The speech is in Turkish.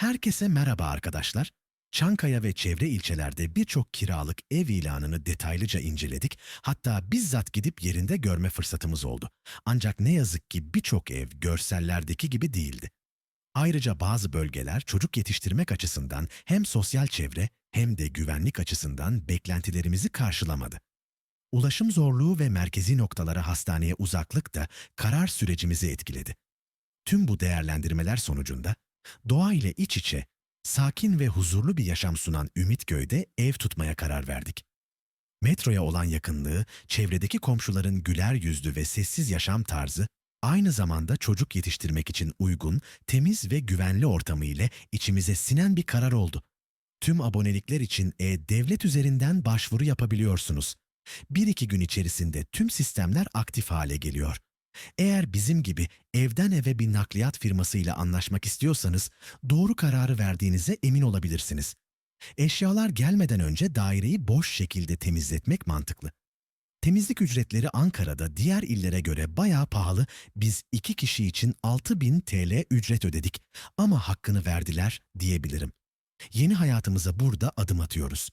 Herkese merhaba arkadaşlar. Çankaya ve çevre ilçelerde birçok kiralık ev ilanını detaylıca inceledik. Hatta bizzat gidip yerinde görme fırsatımız oldu. Ancak ne yazık ki birçok ev görsellerdeki gibi değildi. Ayrıca bazı bölgeler çocuk yetiştirmek açısından hem sosyal çevre hem de güvenlik açısından beklentilerimizi karşılamadı. Ulaşım zorluğu ve merkezi noktalara hastaneye uzaklık da karar sürecimizi etkiledi. Tüm bu değerlendirmeler sonucunda doğa ile iç içe, sakin ve huzurlu bir yaşam sunan Ümitköy'de ev tutmaya karar verdik. Metroya olan yakınlığı, çevredeki komşuların güler yüzlü ve sessiz yaşam tarzı, aynı zamanda çocuk yetiştirmek için uygun, temiz ve güvenli ortamı ile içimize sinen bir karar oldu. Tüm abonelikler için e-devlet üzerinden başvuru yapabiliyorsunuz. Bir iki gün içerisinde tüm sistemler aktif hale geliyor. Eğer bizim gibi evden eve bir nakliyat firmasıyla anlaşmak istiyorsanız doğru kararı verdiğinize emin olabilirsiniz. Eşyalar gelmeden önce daireyi boş şekilde temizletmek mantıklı. Temizlik ücretleri Ankara'da diğer illere göre bayağı pahalı. Biz iki kişi için 6000 TL ücret ödedik ama hakkını verdiler diyebilirim. Yeni hayatımıza burada adım atıyoruz.